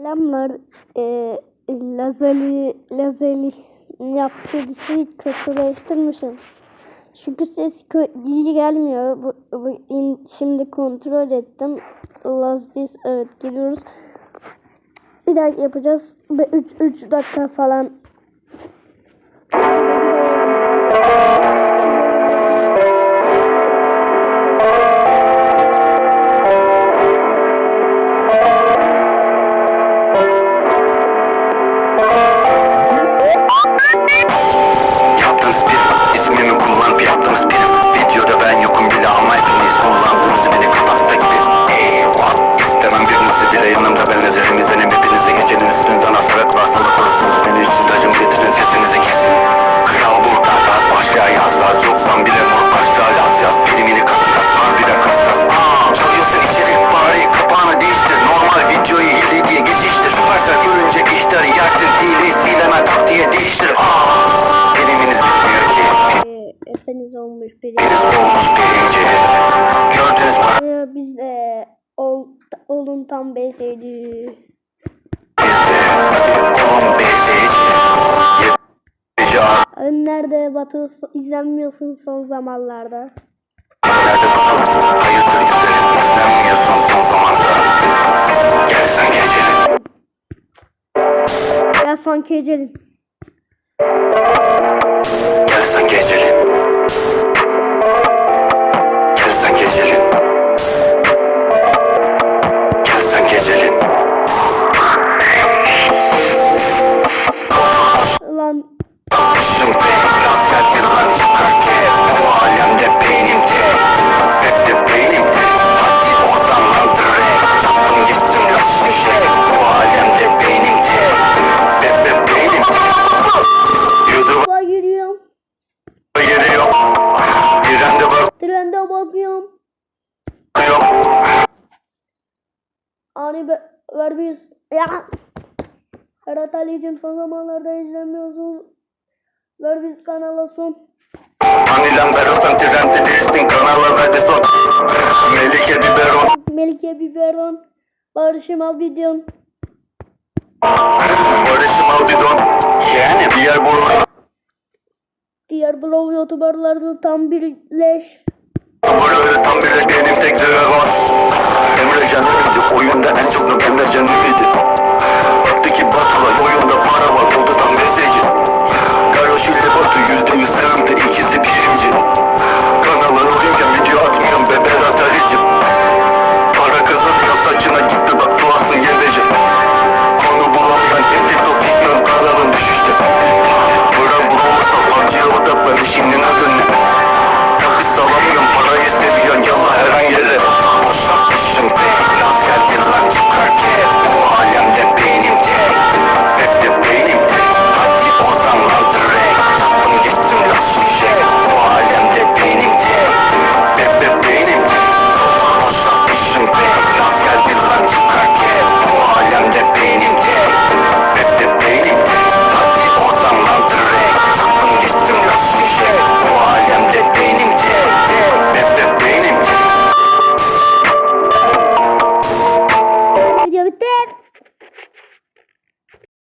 Selamlar. Ee, Lazali, Lazali yaptığı şeyi kötüleştirmişim. Çünkü ses iyi gelmiyor. Bu, bu- in- şimdi kontrol ettim. Lazlis evet geliyoruz. Bir daha yapacağız. 3 3 dakika falan. Olun tam beseydi. Nerede Batu izlenmiyorsun son zamanlarda? Hayırdır güzelim izlenmiyorsun son zamanda Gel sen son gecenin. Gel sen geçelim Trende bakıyorum. Ani be ver bir ya. Ferhat Ali'cim son zamanlarda izlemiyorsun. Ver biz kanala son. Aniden berosan trende değilsin Kanala verdi son Melike biberon Melike Biberon. Barış'ım al videon. Barış'ım al bidon Yani yer bulur Diğer blog youtuberlarda tam bir Böyle tam bile benim tek var. Emre Can oyunda en